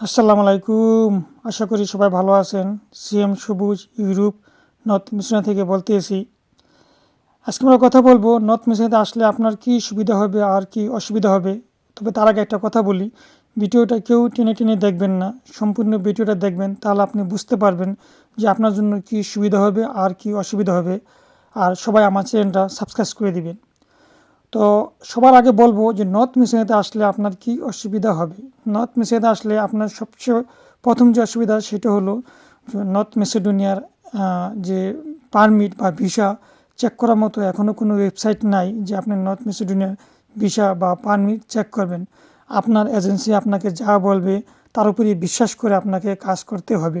আসসালামু আলাইকুম। আশা করি সবাই ভালো আছেন। সিএম সবুজ ইউরোপ, নর্থ মিশনা থেকে বলতে বলতেছি। আজকে আমরা কথা বলব, নর্থ মিশনাতে আসলে আপনার কি সুবিধা হবে, আর কি অসুবিধা হবে? তবে তার আগে একটা কথা বলি, ভিডিওটা কেউ টেনে টেনে দেখবেন না। সম্পূর্ণ ভিডিওটা দেখবেন, তাহলে আপনি বুঝতে পারবেন যে আপনার জন্য কি সুবিধা হবে, আর কি অসুবিধা হবে। আর সবাই আমার চ্যানেলটা সাবস্ক্রাইব করে দিবেন। তো সবার আগে বলব যে নর্থ মিশনাতে আসলে আপনার কি অসুবিধা হবে? নর্থ মিশনাতে আসলে আপনার সবচেয়ে প্রথম যে অসুবিধা সেটা হলো নর্থ মেসিডোনিয়ার যে পারমিট বা ভিসা চেক করার মতো এখনও কোনো ওয়েবসাইট নাই যে আপনি নর্থ মেসিডোনিয়ার ভিসা বা পারমিট চেক করবেন। আপনার এজেন্সি আপনাকে যা বলবে তার উপরই বিশ্বাস করে আপনাকে কাজ করতে হবে।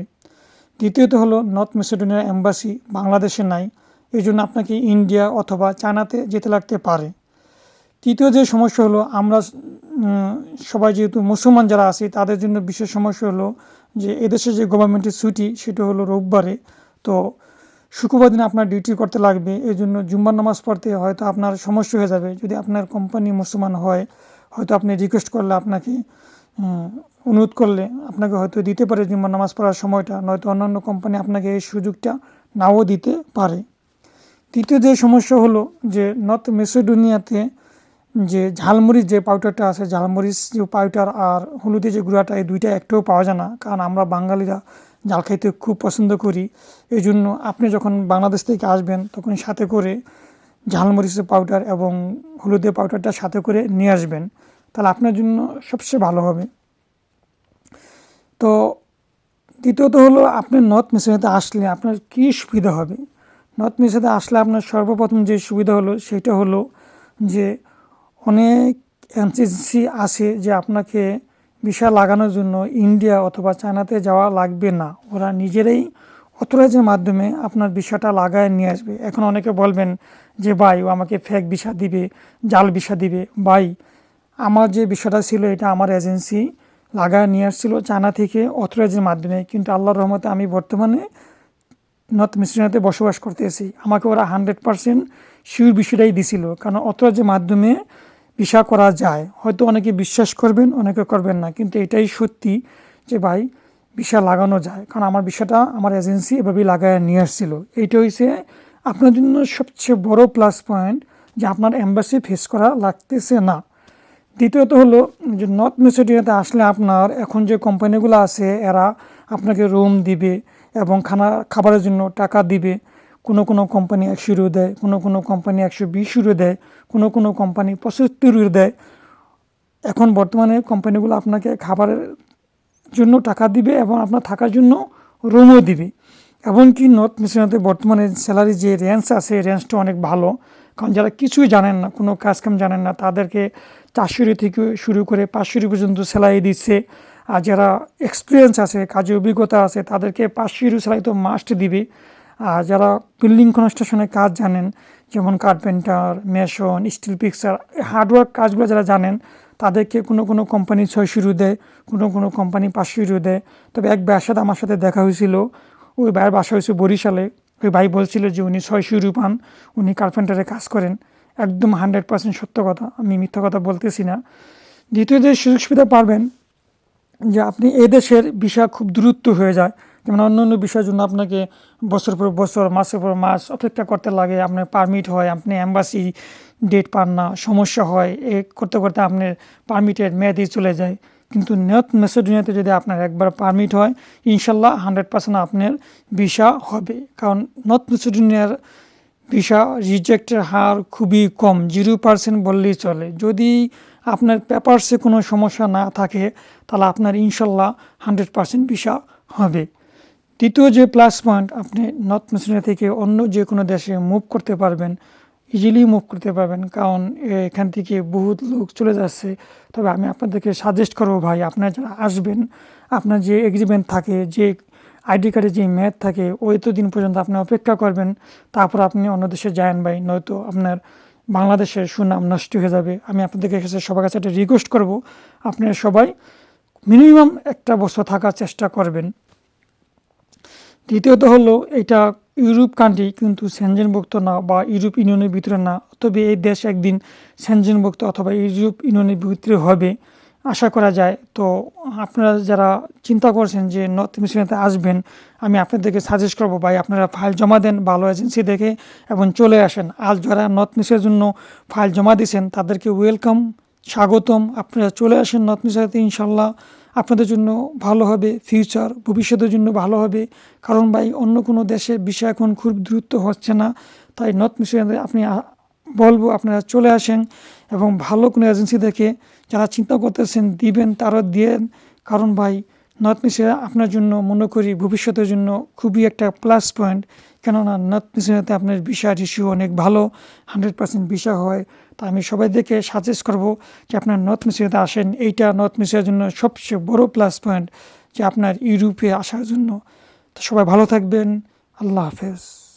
দ্বিতীয়ত হলো নর্থ মেসিডোনিয়ার এম্বাসি বাংলাদেশে নাই এই জন্য আপনাকে ইন্ডিয়া অথবা চায়নাতে যেতে লাগতে পারে। তৃতীয় যে সমস্যা হলো, আমরা সবাই যেহেতু মুসলমান যারা আছি, তাদের জন্য বিশেষ সমস্যা হলো যে এদেশে যে গভর্নমেন্টের ছুটি, সেটা হলো রোববারে। তো শুক্রবার দিন আপনার ডিউটি করতে লাগবে এই জন্য জুম্বার নামাজ পড়তে হয়তো আপনার সমস্যা হয়ে যাবে। যদি আপনার কোম্পানি মুসলমান হয়, হয়তো আপনি রিকোয়েস্ট করলে আপনাকে অনুরোধ করলে আপনাকে হয়তো দিতে পারে জুম্বার নামাজ পড়ার সময়টা, নয়তো অন্যান্য কোম্পানি আপনাকে এই সুযোগটা নাও দিতে পারে। তৃতীয় যে সমস্যা হলো যে নর্থ মেসিডোনিয়াতে যে ঝালমরিচ যে পাউডারটা আছে ঝালমরিচ যে পাউডার আর হলুদের যে গুঁড়াটা, এই দুইটা একটাও পাওয়া যায় না। কারণ আমরা বাঙালিরা ঝাল খাইতে খুব পছন্দ করি। এই জন্য আপনি যখন বাংলাদেশ থেকে আসবেন, তখন সাথে করে ঝালমরিচের পাউডার এবং হলুদের পাউডারটা সাথে করে নিয়ে আসবেন। তাহলে আপনার জন্য সবচেয়ে ভালো হবে। তো দ্বিতীয়ত হলো, আপনি নর্থ মিশনাতে আসলে আপনার কী সুবিধা হবে? নর্থ মিশনাতে আসলে আপনার সর্বপ্রথম যে সুবিধা হলো, সেটা হলো যে অনেক এজেন্সি আছে যে আপনাকে ভিসা লাগানোর জন্য ইন্ডিয়া অথবা চায়নাতে যাওয়া লাগবে না। ওরা নিজেরাই অথরাইজের মাধ্যমে আপনার ভিসাটা লাগায় নিয়ে আসবে। এখন অনেকে বলবেন যে, ভাই, ও আমাকে ফেক ভিসা দিবে, জাল ভিসা দিবে। ভাই, আমার যে বিষয়টা ছিল, এটা আমার এজেন্সি লাগায় নিয়ে আসছিল চায়না থেকে অথরাইজের মাধ্যমে। কিন্তু আল্লাহর রহমতে আমি বর্তমানে নর্থ মিশনাতে বসবাস করতেছি। আমাকে ওরা হান্ড্রেড পারসেন্ট শিউর বিষয়টাই দিছিল। কারণ অথরাইজের মাধ্যমে ভিসা করা যায়। হয়তো অনেকে বিশ্বাস করবেন, অনেকে করবেন না। কিন্তু এটাই সত্যি যে ভাই, ভিসা লাগানো যায়। কারণ আমার বিষয়টা আমার এজেন্সি এভাবেই লাগায় নিয়ে আসছিল। এইটা হয়েছে আপনার জন্য সবচেয়ে বড় প্লাস পয়েন্ট যে আপনার এম্বাসি ফেস করা লাগতেছে না। দ্বিতীয়ত হলো যে নর্থ মেসিডোনিয়াতে আসলে আপনার এখন যে কোম্পানিগুলো আছে, এরা আপনাকে রুম দিবে এবং খানা, খাবারের জন্য টাকা দিবে। কোনো কোনো কোম্পানি একশো ইউরো দেয়, কোনো কোনো কোম্পানি একশো বিশ ইউরো দেয়, কোনো কোনো কোম্পানি পঁচাত্তর ইউরো দেয়। এখন বর্তমানে কোম্পানিগুলো আপনাকে খাবারের জন্য টাকা দিবে এবং আপনার থাকার জন্য রুমও দিবে। এমনকি নর্থ মিশনাতে বর্তমানে স্যালারি যে রেঞ্জ আছে রেঞ্জটা অনেক ভালো। কারণ যারা কিছুই জানেন না, কোনো কাজকাম জানেন না, তাদেরকে চারশো ইউরো থেকে শুরু করে পাঁচশো ইউরো পর্যন্ত স্যালারি দিচ্ছে। আর যারা এক্সপিরিয়েন্স আছে কাজে অভিজ্ঞতা আছে, তাদেরকে পাঁচশো ইউরো স্যালারি তো মাস্ট দিবে। যারা বিল্ডিং কনস্ট্রাকশনে কাজ জানেন, যেমন carpenter mason steel fixer hard work কাজগুলো যারা জানেন, তাদেরকে কোনো কোনো কোম্পানি ছয়শো ইউরো দেয়, কোনো কোনো কোম্পানি পাঁচশো ইউরো দেয়। তবে এক সাথে আমার সাথে দেখা হয়েছিল, ওই ভাইয়ের বাসা হয়েছে বরিশালে। ওই ভাই বলছিল যে উনি ছয়শো ইউরো পান, উনি কার্পেন্টারে কাজ করেন। একদম হান্ড্রেড পার্সেন্ট সত্য কথা, আমি মিথ্যা কথা বলতেছি না। দ্বিতীয় যে সুযোগ সুবিধা পারবেন যে আপনি এই দেশের ভিসা খুব দ্রুত হয়ে যায়। যেমন অন্য অন্য বিষয়ের জন্য আপনাকে বছর পর বছর, মাসের পর মাস অপেক্ষা করতে লাগে, আপনার পারমিট হয়, আপনি অ্যাম্বাসি ডেট পান না, সমস্যা হয়, এ করতে করতে আপনার পারমিটের মেয়াদই চলে যায়। কিন্তু নর্থ মেসিডোনিয়াতে যদি আপনার একবার পারমিট হয়, ইনশাল্লাহ হান্ড্রেড পার্সেন্ট আপনার ভিসা হবে। কারণ নর্থ মেসিডোনিয়ার ভিসা রিজেক্টের হার খুবই কম জিরো পার্সেন্ট বললেই চলে। যদি আপনার পেপারসে কোনো সমস্যা না থাকে, তাহলে আপনার ইনশাল্লাহ হান্ড্রেড পার্সেন্ট ভিসা হবে। দ্বিতীয় যে প্লাস পয়েন্ট আপনি নর্থ মেসিডোনিয়া থেকে অন্য যে কোনো দেশে মুভ করতে পারবেন ইজিলি মুভ করতে পারবেন, কারণ এখান থেকে বহুত লোক চলে যাচ্ছে। তবে আমি আপনাদেরকে সাজেস্ট করব ভাই, আপনারা যারা আসবেন, আপনার যে এগ্রিমেন্ট থাকে, যে আইডি কার্ডে যে মেয়াদ থাকে, ওই তো দিন পর্যন্ত আপনি অপেক্ষা করবেন। তারপর আপনি অন্য দেশে যায়েন ভাই, নয়তো আপনার বাংলাদেশের সুনাম নষ্ট হয়ে যাবে। আমি আপনাদের কাছে সবার কাছে একটা রিকোয়েস্ট করব, আপনারা সবাই মিনিমাম একটা বছর থাকার চেষ্টা করবেন। দ্বিতীয়ত হলো এটা ইউরোপ কান্ট্রি কিন্তু সেনজেনভুক্ত না বা ইউরোপ ইউনিয়নের ভিতরে না। তবে এই দেশ একদিন সেনজেনভুক্ত অথবা ইউরোপ ইউনিয়নের ভিতরে হবে, আশা করা যায়। তো আপনারা যারা চিন্তা করছেন যে নর্থ মিশনারিতে আসবেন, আমি আপনাদেরকে সাজেস্ট করব, ভাই, আপনারা ফাইল জমা দেন ভালো এজেন্সি দেখে এবং চলে আসেন। আর যারা নর্থ মিশনের জন্য ফাইল জমা দিয়েছেন, তাদেরকে ওয়েলকাম স্বাগতম। আপনারা চলে আসেন নর্থ মিশনারিতে ইনশাল্লাহ। আপনাদের জন্য ভালো হবে ফিউচার ভবিষ্যতের জন্য ভালো হবে। কারণ ভাই, অন্য কোনো দেশে বিষয় এখন খুব দ্রুত হচ্ছে না। তাই নর্থ মিশনারিতে আপনি বলব আপনারা চলে আসেন এবং ভালো কোনো এজেন্সি দেখে যারা চিন্তা করতেছেন দিবেন, তারা দিয়েন। কারণ ভাই নর্থ মিশিয়া আপনার জন্য মনে করি ভবিষ্যতের জন্য খুবই একটা প্লাস পয়েন্ট কেননা নর্থ মিশিয়াতে আপনার ভিসা রিসিউ অনেক ভালো হান্ড্রেড পার্সেন্ট ভিসা হয়। তা আমি সবাই দেখে সাজেস্ট করব যে আপনার নর্থ মিশিয়াতে আসেন। এইটা নর্থ মিশিয়ার জন্য সবচেয়ে বড় প্লাস পয়েন্ট যে আপনার ইউরোপে আসার জন্য। তো সবাই ভালো থাকবেন। আল্লাহ হাফেজ।